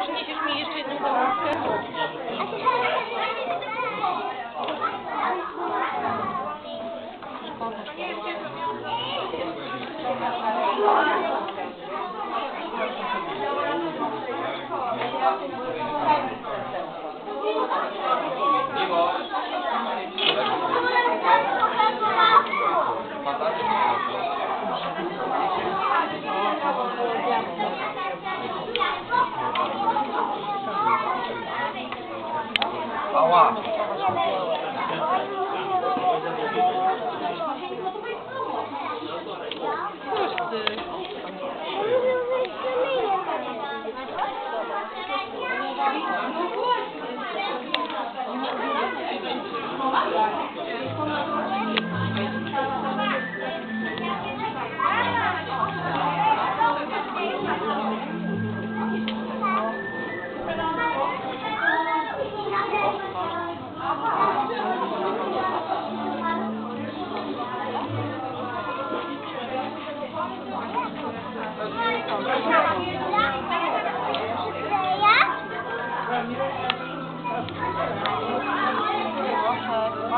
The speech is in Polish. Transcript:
Przyniesiesz mi jeszcze jedną 哇！就是。Thank you.